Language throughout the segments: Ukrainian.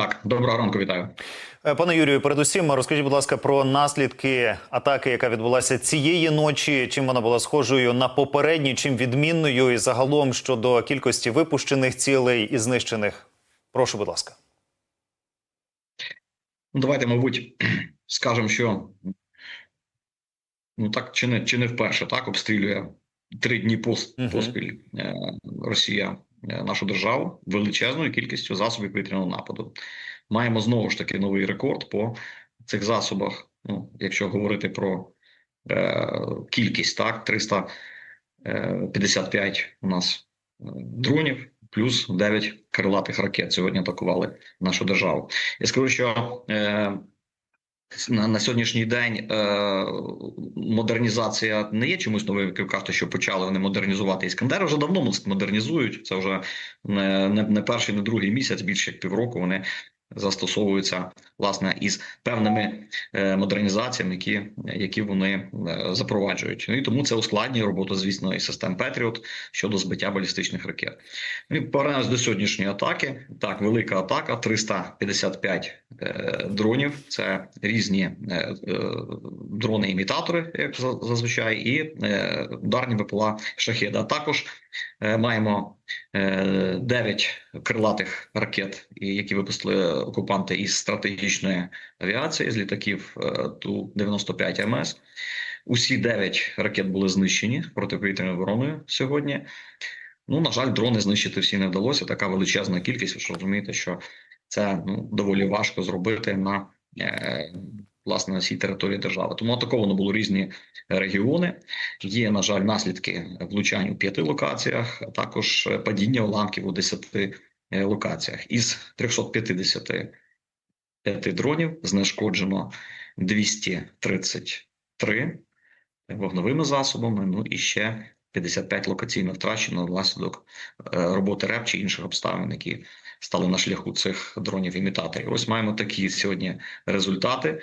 Так, доброго ранку, вітаю. Е, Пане Юрію, передусім розкажіть, будь ласка, про наслідки атаки, яка відбулася цієї ночі. Чим вона була схожою на попередні, чим відмінною, і загалом щодо кількості випущених цілей і знищених. Прошу, будь ласка. Ну, давайте, мабуть, скажемо, що ну так чи не чи не вперше так обстрілює три дні поспіль е, Росія нашу державу величезною кількістю засобів повітряного нападу. Маємо знову ж таки новий рекорд по цих засобах. Ну, якщо говорити про е, кількість, так 355 у нас е, дронів, плюс 9 крилатих ракет сьогодні атакували нашу державу. Я скажу, що е, на, на сьогоднішній день е, модернізація не є чомусь новим. Ви кажете, що почали вони модернізувати іскандер. Вже давно модернізують. Це вже не, не, не перший, не другий місяць, більше як півроку. Вони застосовуються власне із певними е, модернізаціями, які, які вони е, запроваджують. Ну і тому це ускладнює роботу, звісно, і систем Петріот щодо збиття балістичних ракет. Ну, і повернемось до сьогоднішньої атаки. Так, велика атака, 355 е, дронів. Це різні дрони-імітатори, як за- зазвичай, і ударні БПЛА шахеда. Також маємо е, 9 крилатих ракет, які випустили окупанти із стратегічної авіації з літаків е, Ту-95 МС. Усі 9 ракет були знищені протиповітряною обороною сьогодні. Ну, на жаль, дрони знищити всі не вдалося. Така величезна кількість. Ви ж розумієте, що це ну доволі важко зробити на е, власне на всій території держави. Тому атаковано було різні регіони. Є, на жаль, наслідки влучань у п'яти локаціях, а також е, падіння уламків у десяти е, локаціях. Із 355 дронів знешкоджено 233 вогновими засобами. Ну і ще 55 локаційно втрачено внаслідок е, роботи РЕП чи інших обставин, які стали на шляху цих дронів імітаторів. Ось маємо такі сьогодні результати.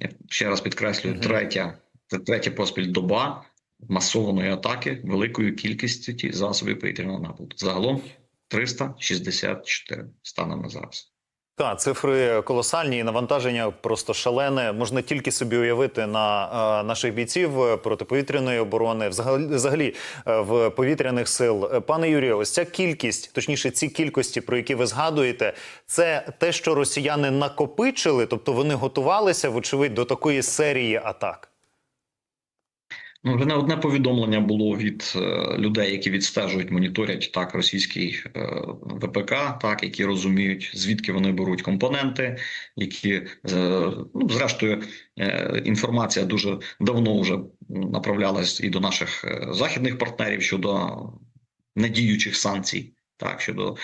Я Ще раз підкреслюю, третя, третя поспіль доба масованої атаки великою кількістю засобів повітряного нападу. Загалом 364 станом на зараз. Так, цифри колосальні, і навантаження просто шалене. Можна тільки собі уявити на е, наших бійців е, протиповітряної оборони, взагалі, взагалі е, в повітряних сил. Е, Пане Юрію, ось ця кількість, точніше, ці кількості, про які ви згадуєте, це те, що росіяни накопичили, тобто вони готувалися, вочевидь, до такої серії атак. Ну, вже не одне повідомлення було від е, людей, які відстежують, моніторять так російський е, ВПК, так які розуміють, звідки вони беруть компоненти, які е, ну зрештою інформація дуже давно вже направлялась і до наших західних партнерів щодо недіючих санкцій, так щодо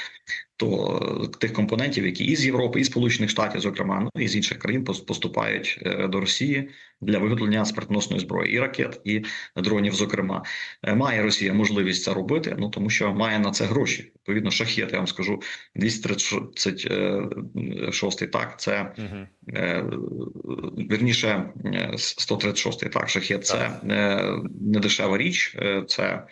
то е, тих компонентів, які із Європи, і Сполучених Штатів, зокрема, ну і з інших країн поступають е, до Росії для виготовлення смертоносної зброї і ракет, і дронів. Зокрема, Е, має Росія можливість це робити, ну тому що має на це гроші. Відповідно, шахет, я вам скажу, 236 так, це Угу. вірніше е, 136 так, шахет. Це не дешева річ, це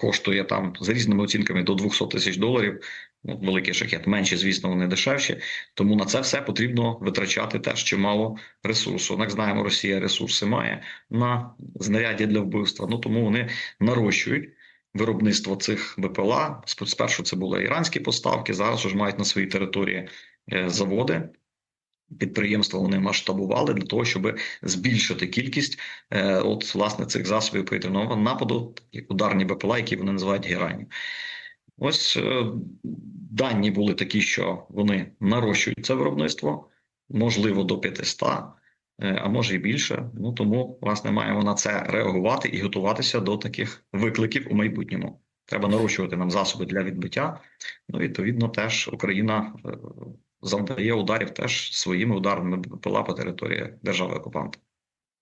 коштує там за різними оцінками до 200 тисяч доларів. Ну, великий шахет, менші, звісно, вони дешевші. Тому на це все потрібно витрачати теж чимало ресурсу. Як знаємо, Росія ресурси має на знаряддя для вбивства. Ну тому вони нарощують виробництво цих БПЛА. Сп- Спершу це були іранські поставки. Зараз вже мають на своїй території е, заводи. Підприємства вони масштабували для того, щоб збільшити кількість е, от власне цих засобів повітряного нападу, ударні БПЛА, які вони називають геранів. Ось е, дані були такі, що вони нарощують це виробництво, можливо, до 500, е, а може і більше. Ну тому власне маємо на це реагувати і готуватися до таких викликів у майбутньому. Треба нарощувати нам засоби для відбиття. Ну відповідно, теж Україна завдає ударів теж своїми ударними БПЛА по території держави окупанта.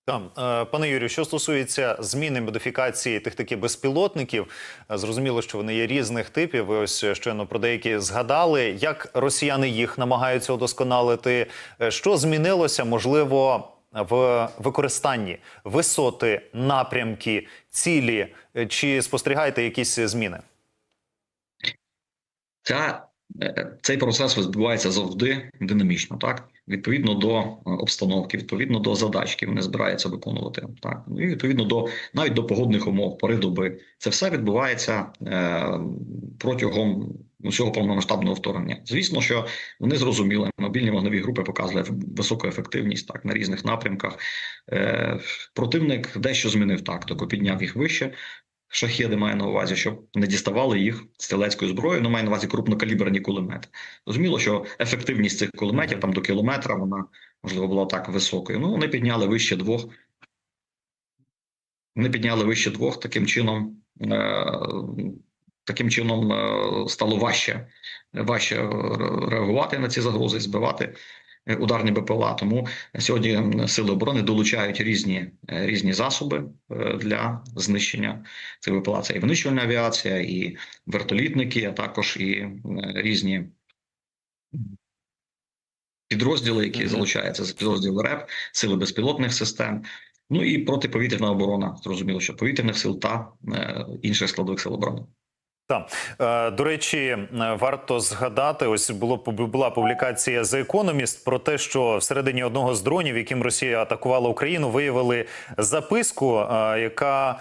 Там, е, пане Юрію, що стосується зміни модифікації тих таких безпілотників, е, зрозуміло, що вони є різних типів. Ви ось щойно про деякі згадали. Як росіяни їх намагаються удосконалити? Е, Що змінилося, можливо, в використанні висоти, напрямки, цілі? Е, Чи спостерігаєте якісь зміни? Ця Е, Цей процес відбувається завжди динамічно, так відповідно до е, обстановки, відповідно до задач, які вони збираються виконувати. Так ну і відповідно до навіть до погодних умов, пори доби. Це все відбувається е, протягом усього повномасштабного вторгнення. Звісно, що вони зрозуміли, мобільні вогневі групи показують високу ефективність так на різних напрямках. Е, противник дещо змінив тактику, підняв їх вище. Шахеди має на увазі, щоб не діставали їх стрілецькою зброєю, ну має на увазі крупнокаліберні кулемети. Зрозуміло, що ефективність цих кулеметів там до кілометра вона можливо була так високою. Ну вони підняли вище двох. Вони підняли вище двох. Таким чином, е, таким чином е, стало важче, важче реагувати на ці загрози, збивати е, ударні БПЛА. Тому сьогодні сили оборони долучають різні, е, різні засоби е, для знищення цих БПЛА. Це і винищувальна авіація, і вертолітники, а також і е, різні підрозділи, які залучаються з підрозділу РЕП, сили безпілотних систем. Ну і протиповітряна оборона. Зрозуміло, що повітряних сил та е, інших складових сил оборони. Е, До речі, е, варто згадати, ось було була публікація The Economist про те, що всередині одного з дронів, яким Росія атакувала Україну, виявили записку, е, яка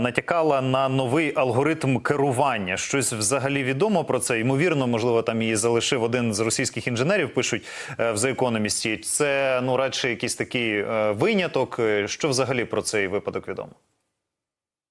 натякала на новий алгоритм керування. Щось взагалі відомо про це. Ймовірно, можливо, там її залишив один з російських інженерів. Пишуть в The Economist. Це ну радше якийсь такий виняток. Що взагалі про цей випадок відомо?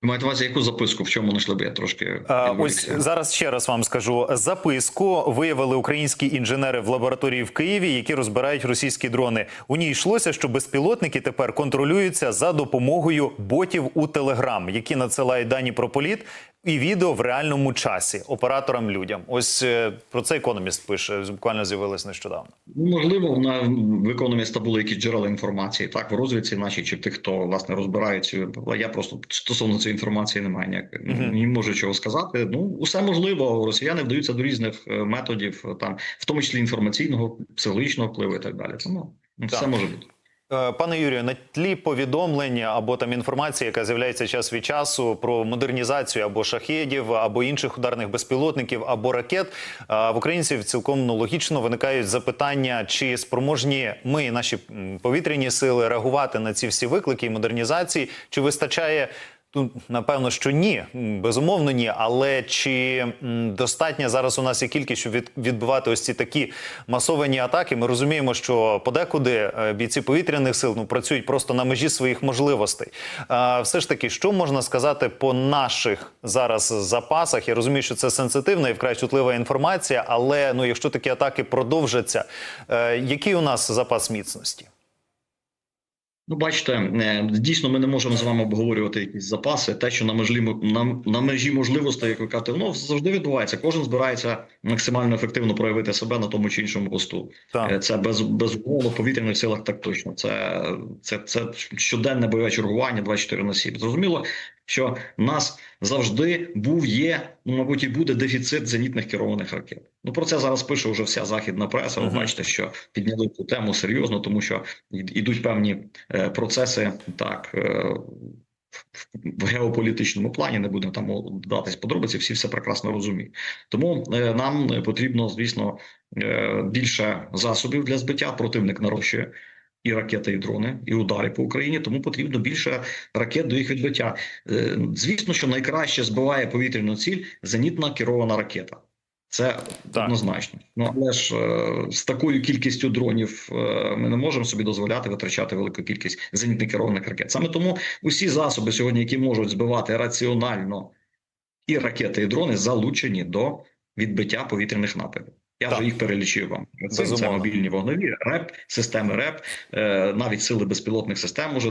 Ви маєте увазі, яку записку, в чому знайшли би я трошки А, Ось зараз ще раз вам скажу записку. Виявили українські інженери в лабораторії в Києві, які розбирають російські дрони. У ній йшлося, що безпілотники тепер контролюються за допомогою ботів у Телеграм, які надсилають дані про політ і відео в реальному часі операторам людям. Ось е, про це економіст пише. Буквально з'явилось нещодавно. Ну, можливо, на в економіста були якісь джерела інформації, так в розвідці нашій, чи тих, хто власне розбирається. Я просто стосовно цієї інформації не маю ніяк Мгм. не можу чого сказати. Ну усе можливо. Росіяни вдаються до різних е, методів, е, там в тому числі інформаційного, психологічного впливу і так далі. Тому ну, все може бути. Е, Пане Юрію, на тлі повідомлення або там інформації, яка з'являється час від часу про модернізацію або шахедів, або інших ударних безпілотників, або ракет, е, в українців цілком ну, логічно виникають запитання, чи спроможні ми, наші повітряні сили, реагувати на ці всі виклики і модернізації, чи вистачає. Ну, напевно, що ні, безумовно, ні. Але чи достатня зараз у нас є кількість, щоб від, відбивати ось ці такі масовані атаки? Ми розуміємо, що подекуди е, бійці повітряних сил ну працюють просто на межі своїх можливостей. А, все ж таки, що можна сказати по наших зараз запасах? Я розумію, що це сенситивна і вкрай чутлива інформація, але ну, якщо такі атаки продовжаться, е, який у нас запас міцності? Ну, бачите, е, дійсно, ми не можемо з вами обговорювати якісь запаси. Те, що на межі на, на межі можливостей, як ви кажете, воно завжди відбувається. Кожен збирається максимально ефективно проявити себе на тому чи іншому посту. Так. Е, Це без безумовно в повітряних силах так точно. Це, це, це щоденне бойове чергування 24 на 7. Зрозуміло, що нас завжди був, є, ну мабуть, і буде дефіцит зенітних керованих ракет. Ну про це зараз пише вже вся західна преса. Ви бачите, що підняли цю тему серйозно, тому що ідуть певні е, процеси так. е, в- геополітичному плані не будемо там додатись подробиці, всі все прекрасно розуміють. Тому е, нам потрібно, звісно, е, більше засобів для збиття. Противник нарощує і ракети, і дрони, і удари по Україні. Тому потрібно більше ракет до їх відбиття. Е, Звісно, що найкраще збиває повітряну ціль зенітна керована ракета. Це Так. однозначно. Ну але ж е, з такою кількістю дронів е, ми не можемо собі дозволяти витрачати велику кількість зенітних керованих ракет. Саме тому усі засоби сьогодні, які можуть збивати раціонально і ракети, і дрони, залучені до відбиття повітряних нападів. Я Так. вже їх перелічив вам. Це, це мобільні вогневі, РЕП, системи РЕП, е, навіть сили безпілотних систем уже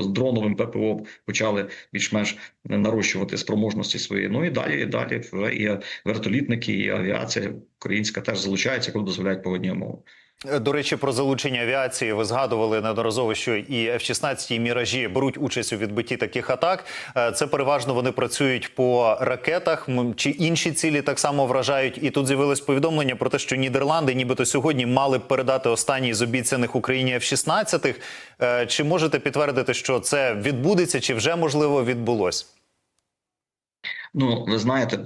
з дроновим ППО почали більш-менш нарощувати спроможності свої. Ну і далі, і далі вже і вертолітники, і авіація українська теж залучається, коли дозволяють погодні умови. До речі, про залучення авіації ви згадували неодноразово, що і F-16, і міражі беруть участь у відбитті таких атак. Е, Це переважно вони працюють по ракетах чи інші цілі так само вражають. І тут з'явилось повідомлення про те, що Нідерланди, нібито сьогодні, мали б передати останній з обіцяних Україні F-16. Е, Чи можете підтвердити, що це відбудеться, чи вже можливо відбулось? Ну, ви знаєте,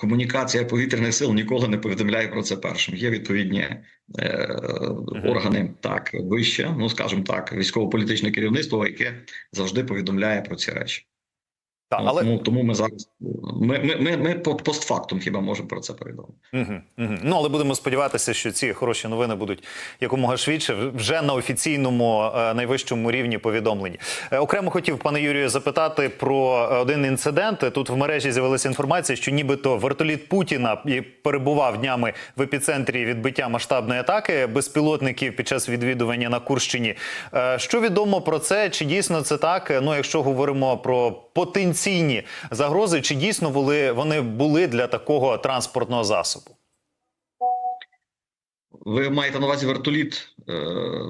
комунікація повітряних сил ніколи не повідомляє про це першим. Є відповідні е, органи так вище, ну скажімо так, військово-політичне керівництво, яке завжди повідомляє про ці речі. Та, Ну, але тому, тому ми зараз ми, ми, ми, ми по- постфактум хіба можемо про це повідомити. Угу, угу. Ну але будемо сподіватися, що ці хороші новини будуть якомога швидше вже на офіційному е, найвищому рівні повідомлені. Е, окремо хотів пане Юрію запитати про е, один інцидент. Тут в мережі з'явилася інформація, що нібито вертоліт Путіна перебував днями в епіцентрі відбиття масштабної атаки безпілотників під час відвідування на Курщині. Що відомо про це? Чи дійсно це так? Ну, якщо говоримо про потенційні загрози, чи дійсно були вони були для такого транспортного засобу? Ви маєте на увазі вертоліт е,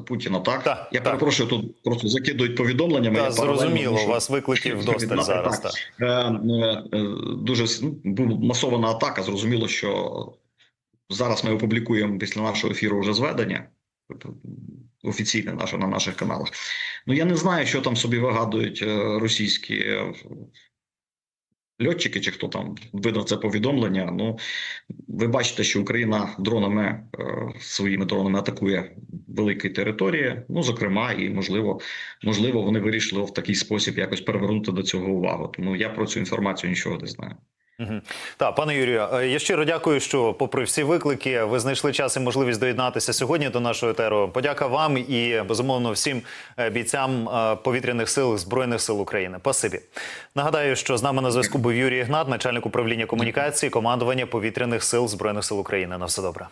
Путіна, так? Так, Я так. перепрошую, тут просто закидують повідомленнями. Та, я зрозуміло, у вас викликів вдосталь зараз. так. Так. Е, е, е, Дуже ну, масована атака. Зрозуміло, що зараз ми опублікуємо після нашого ефіру вже зведення офіційне наше на наших каналах. Ну я не знаю, що там собі вигадують е, російські е, льотчики, чи хто там видав це повідомлення. Ну ви бачите, що Україна дронами е, своїми дронами атакує великі території. Ну зокрема, і можливо, можливо, вони вирішили в такий спосіб якось перевернути до цього увагу. Тому я про цю інформацію нічого не знаю. Угу. Так, пане Юрію, е, я щиро дякую, що, попри всі виклики, ви знайшли час і можливість доєднатися сьогодні до нашого етеру. Подяка вам і безумовно всім е, бійцям е, повітряних сил збройних сил України. Пасибі Нагадаю, що з нами на зв'язку був Юрій Ігнат, начальник управління комунікації, командування повітряних сил збройних сил України. На все добре.